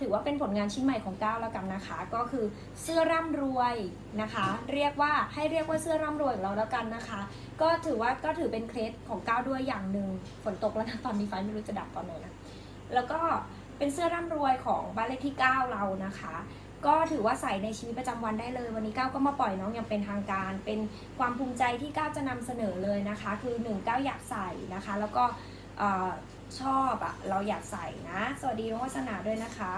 ถือว่าเป็นผลงานชิ้นใหม่ของก้าวแล้วกันนะคะ ก็คือเสื้อร่ำรวยนะคะ เรียกว่าให้เรียกว่าเสื้อร่ำรวยของเราแล้วกันนะคะ ก็ถือว่าก็ถือเป็นเคล็ดของก้าวด้วยอย่างหนึ่งฝนตกแล้วนะตอนนี้ไฟไม่รู้จะดับตอนไหนนะแล้วก็เป็นเสื้อร่ำรวยของบ้านเลขที่ 9 เรานะคะ ก็ถือว่าใส่ในชีวิตประจำวันได้เลย วันนี้ก้าวก็มาปล่อยน้องอย่างเป็นทางการ เป็นความภูมิใจที่ก้าวจะนำเสนอเลยนะคะ คือหนึ่งก้าวอยากใส่นะคะ แล้วก็ ชอบอะเราอยากใส่นะ สวัสดีน้องวัฒนาด้วยนะคะ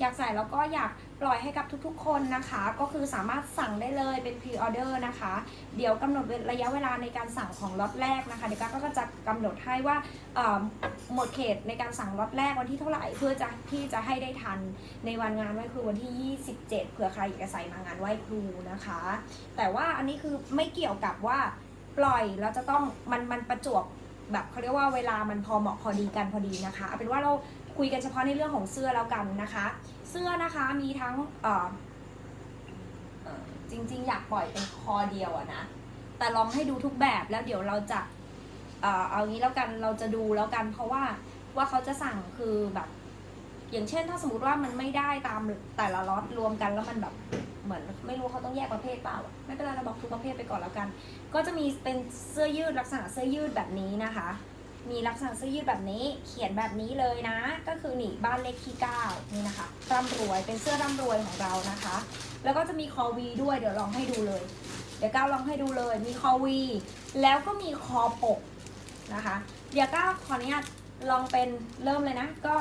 อยากใส่แล้วก็อยากปล่อยให้กับทุกๆ คนนะคะ ก็คือสามารถสั่งได้เลยเป็นพรีออเดอร์นะคะ เดี๋ยวกำหนดระยะเวลาในการสั่งของล็อตแรกนะคะเดี๋ยวก้าวก็จะกำหนดให้ว่าหมดเขตในการสั่งล็อตแรกวันที่เท่าไหร่เพื่อจะที่จะให้ได้ทันในวันงานไหว้ครูวันที่ 27 เผื่อใครอยากจะใส่มางานไหว้ครูนะคะ แต่ว่าอันนี้คือไม่เกี่ยวกับว่าปล่อยแล้วจะต้องมันมันประจวบ แบบเขาเรียกว่าเวลามันพอเหมาะพอดีกันพอดีนะคะเอาเป็นว่าเราคุยกันเฉพาะในเรื่องของเสื้อแล้วกันนะคะ เสื้อนะคะมีทั้งเออจริง ๆ อยากปล่อยเป็นคอเดียวอะนะแต่ลองให้ดูทุกแบบแล้วเดี๋ยวเราจะเออเอางี้แล้วกันเราจะดูแล้วกัน เพราะว่าว่าเขาจะสั่งคือแบบ อย่างเช่นถ้าสมมติว่ามันไม่ได้ตามแต่ละล็อตรวมกันแล้วมันแบบ เหมือนไม่รู้เขาต้องแยกประเภทเปล่า ไม่เป็นไรเราบอกทุกประเภทไปก่อนแล้วกัน ก็จะมีเป็นเสื้อยืดลักษณะเสื้อยืดแบบนี้นะคะ มีลักษณะเสื้อยืดแบบนี้ เขียนแบบนี้เลยนะ ก็คือนี่บ้านเลขที่9นี่นะคะร่ำรวยเป็นเสื้อร่ำรวยของเรานะคะ แล้วก็จะมีคอวีด้วยเดี๋ยวลองให้ดูเลย เดี๋ยวก้าวลองให้ดูเลย มีคอวีแล้วก็มีคอปกนะคะ เดี๋ยวก้าวขออนุญาตลองเป็นเริ่มเลยนะ ก็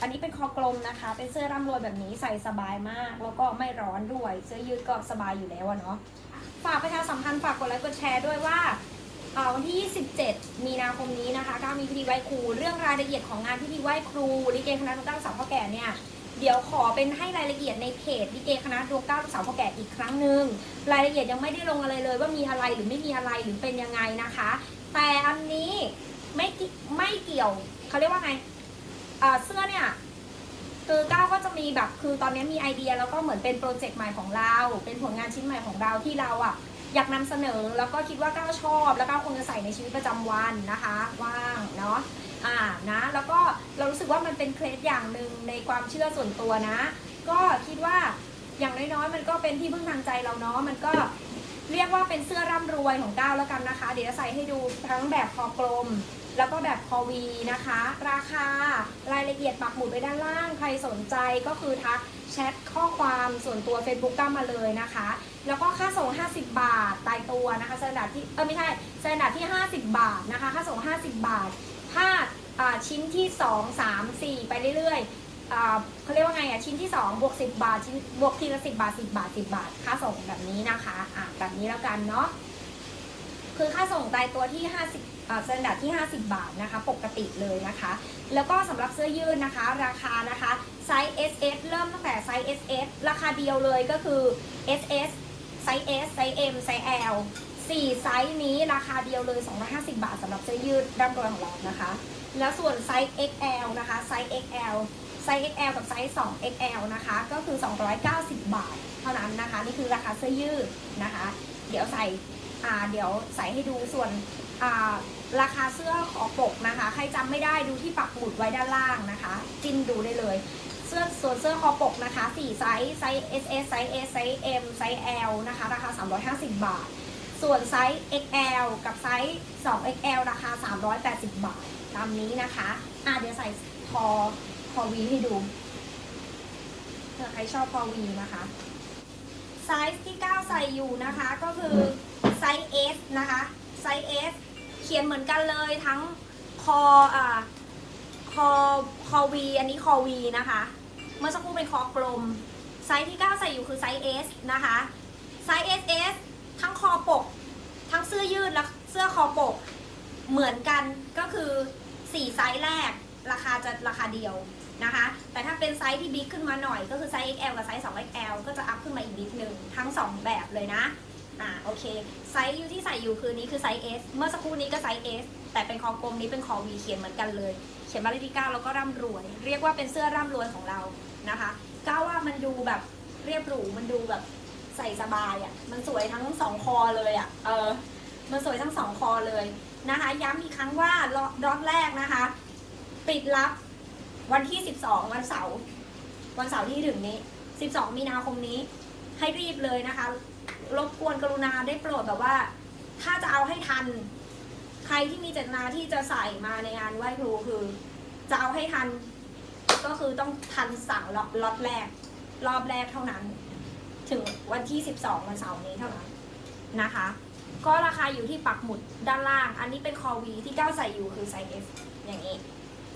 อันนี้เป็นคอกลมนะคะ เป็นเสื้อร่ำรวยแบบนี้ใส่สบายมาก แล้วก็ไม่ร้อนด้วย เสื้อยืดก็สบายอยู่แล้วเนาะ ฝากประชาสัมพันธ์ฝากกดไลค์กดแชร์ด้วยว่าวันที่ 27 มีนาคมนี้นะคะก้าวมีพิธีไหว้ครู เรื่องรายละเอียดของงานพิธีไหว้ครูลิเกคณะดวงเก้าสาวพ่อแก่เนี่ยเดี๋ยวขอเป็นให้รายละเอียดในเพจลิเกคณะดวงเก้าสาวพ่อแก่อีกครั้งหนึ่งรายละเอียดยังไม่ได้ลงอะไรเลยว่ามีอะไรหรือไม่มีอะไรหรือเป็นยังไงนะคะ แต่อันนี้ไม่ไม่เกี่ยวเขาเรียกว่าไง เสื้อเนี่ยคือก้าวก็จะมีแบบคือตอนนี้มีไอเดียแล้วก็เหมือนเป็นโปรเจกต์ใหม่ของเรา เป็นผลงานชิ้นใหม่ของเราที่เราอะอยากนำเสนอแล้วก็คิดว่าก้าวชอบ แล้วก้าวคงจะใส่ในชีวิตประจำวันนะคะว่างเนาะอ่านะแล้วก็เรารู้สึกว่ามันเป็นเคล็ดอย่างหนึ่งในความเชื่อส่วนตัวนะ ก็คิดว่าอย่างน้อยๆมันก็เป็นที่พึ่งทางใจเราเนาะมันก็เรียกว่าเป็นเสื้อร่ำรวยของก้าวแล้วกันนะคะ เดี๋ยวจะใส่ให้ดูทั้งแบบคอกลม แล้วก็แบบคอวีนะคะ ราคารายละเอียดปักหมุดไว้ด้านล่าง ใครสนใจก็คือทักแชทข้อความส่วนตัว Facebook ก้ามาเลยนะคะ แล้วก็ค่าส่ง 50 บาทตายตัวนะคะสแตนดาร์ดที่เออไม่ใช่สแตนดาร์ดที่ 50 บาทนะคะ ค่าส่ง 50 บาทถ้าชิ้นที่ 2 3 4 ไปเรื่อยๆเขาเรียกว่าไงอะชิ้นที่2บวก10 บาทชิ้นบวกทีละ10 บาท 10 บาท 10 บาท ค่าส่งแบบนี้นะคะอะแบบนี้แล้วกันเนาะ คือค่าส่งตายตัวที่ 50อ่าสแตนดาร์ดที่ 50 บาทนะคะ ปกติเลยนะคะ แล้วก็สำหรับเสื้อยืดนะคะ ราคานะคะไซส์ SS เริ่มตั้งแต่ไซส์ SS ราคาเดียวเลยก็คือ SS ไซส์ S ไซส์ M ไซส์ L 4ไซส์นี้ราคาเดียวเลย 250 บาทสำหรับเสื้อยืดร่ำรวยของเรานะคะ แล้วส่วนไซส์ XL นะคะไซส์ XL ไซส์ XL กับไซส์ 2 XL นะคะ ก็คือ 290 บาท เท่านั้นนะคะ นี่คือราคาเสื้อยืดนะคะ เดี๋ยวใส่ อ่าเดี๋ยวใส่ให้ดูส่วนอ่าราคาเสื้อขอปกนะคะ ใครจำไม่ได้ดูที่ปักหมุดไว้ด้านล่างนะคะ จิ้มดูได้เลย เสื้อส่วนเสื้อคอปกนะคะ4ไซส์ไซส์ S S ไซส์ S ไซส์ M ไซส์ L นะคะราคา 350 บาท ส่วนไซส์ XL กับไซส์ 2 XL ราคา 380 บาท ตามนี้นะคะอะเดี๋ยวใส่คอคอวีให้ดูเผื่อใครชอบคอวีนะคะ ไซส์ที่9ใส่อยู่นะคะ ก็คือไซส์ S นะคะไซส์ S เขียนเหมือนกันเลยทั้งคออ่าคอคอวีอันนี้คอวีนะคะ เมื่อสักครู่เป็นคอกลม ไซส์ที่9ใส่อยู่คือไซส์ S นะคะไซส์ SS ทั้งคอปก ทั้งเสื้อยืดและเสื้อคอปกเหมือนกันก็คือ 4 ไซส์แรกราคาจะราคาเดียว นะคะ แต่ถ้าเป็นไซส์ที่บิ๊กขึ้นมาหน่อย ก็คือไซส์ XL กับไซส์ 2XL ก็จะอัพขึ้นมาอีกนิดนึงทั้ง 2 แบบเลยนะ อ่าโอเค ไซส์ที่ใส่อยู่คือนี้คือไซส์ S เมื่อสักครู่นี้ก็ไซส์ S แต่เป็นคอกลมนี้เป็นคอ V เขียนเหมือนกันเลย เขียนมาเลขที่9แล้วก็ร่ำรวย เรียกว่าเป็นเสื้อร่ำรวยของเรานะคะก้าวว่ามันดูแบบเรียบหรูมันดูแบบใส่สบายอะ่ะ มันสวยทั้งสองคอเลยอะ่ะ เออ มันสวยทั้งสองคอเลยนะคะ ย้ำอีกครั้งว่าล็อตแรกนะคะ ปิดรับ วันที่ 12 วันเสาร์วันเสาร์ที่ถึงนี้ 12 มีนาคมนี้ ให้รีบเลยนะคะ รบกวนกรุณาได้โปรดแบบว่า ถ้าจะเอาให้ทัน ใครที่มีเจตนาที่จะใส่มาในงานไหว้ครูคือ จะเอาให้ทัน ก็คือต้องทันสั่งล็อตล็อตแรก รอบแรกเท่านั้น ถึงวันที่ 12 วันเสาร์นี้เท่านั้นนะคะ ก็ราคาอยู่ที่ปักหมุดด้านล่าง อันนี้เป็นคอวีที่ก้าวใส่อยู่คือไซส์ S อย่างนี้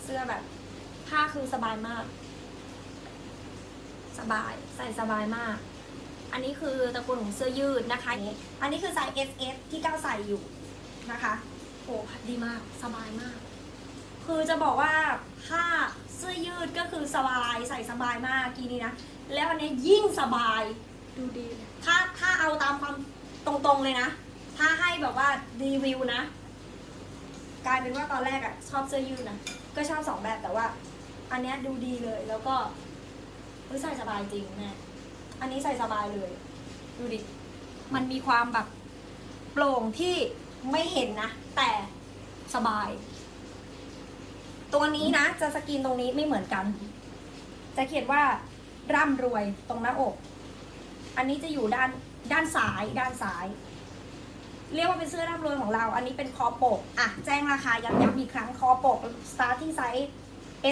เสื้อแบบ ผ้าคือสบายมาก สบายใส่สบายมาก อันนี้คือตระกูลของเสื้อยืดนะคะอันนี้อันนี้คือไซส์ S S ที่ก้าวใส่อยู่นะคะโอ้ดีมากสบายมาก คือจะบอกว่าผ้าเสื้อยืดก็คือสบายใส่สบายมากกีนี้นะแล้วอันนี้ยิ่งสบายดูดีเลยถ้าถ้าเอาตามความตรงๆเลยนะ ถ้าให้แบบว่ารีวิวนะ กลายเป็นว่าตอนแรกอะชอบเสื้อยืดนะ ก็ชอบสองแบบแต่ว่า อันเนี้ยดูดีเลย แล้วก็เฮ้ยใส่สบายจริงแม่อันนี้ใส่สบายเลย ดูดิ มันมีความแบบโปร่งที่ไม่เห็นนะ แต่สบาย ตัวนี้นะ จะสกรีนตรงนี้ไม่เหมือนกัน จะเขียนว่าร่ำรวยตรงหน้าอก อันนี้จะอยู่ด้านด้านซ้ายด้านซ้าย เรียกว่าเป็นเสื้อร่ำรวยของเรา อันนี้เป็นคอปก อะ แจ้งราคาย้ำๆอีกครั้งคอปก starting size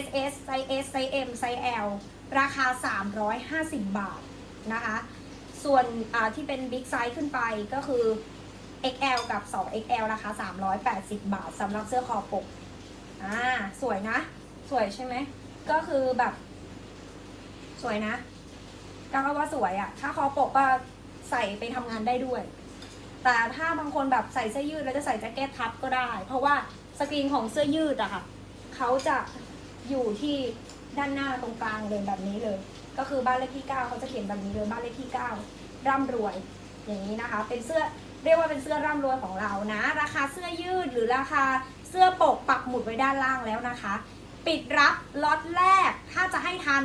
SS ไซส์ S ไซส์ M ไซส์ L ราคา 350 บาทนะคะ ส่วนที่เป็นบิ๊กไซส์ขึ้นไปก็คือ XL กับ 2XL ราคา 380 บาทสำหรับเสื้อคอปก อ่า สวยนะ สวยใช่ไหม ก็คือแบบ สวยนะ ก็ว่าสวยอะ่ะ ถ้าคอปกก็ใส่ไปทำงานได้ด้วย แต่ถ้าบางคนแบบใส่เสื้อยืดแล้วจะใส่แจ็คเก็ตทับก็ได้ เพราะว่าสกรีนของเสื้อยืดอะค่ะ เขาจะ อยู่ที่ด้านหน้าตรงกลางเลยแบบนี้เลย ก็คือบ้านเลขที่ 9 เขาจะเขียนแบบนี้เลยบ้านเลขที่ 9 ร่ำรวย อย่างนี้นะคะ เป็นเสื้อเรียกว่าเป็นเสื้อร่ำรวยของเรานะ ราคาเสื้อยืดหรือราคาเสื้อปกปักหมุดไว้ด้านล่างแล้วนะคะ ปิดรับล็อตแรกถ้าจะให้ทัน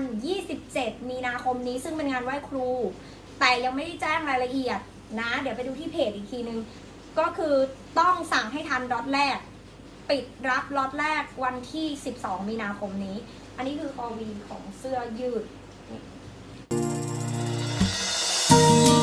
27 มีนาคมนี้ซึ่งเป็นงานไหว้ครู แต่ยังไม่ได้แจ้งรายละเอียดนะ เดี๋ยวไปดูที่เพจอีกทีนึง ก็คือต้องสั่งให้ทันล็อตแรก ปิดรับล็อตแรกวันที่ 12 มีนาคมนี้ อันนี้คือคอวีของเสื้อยืด Thank you.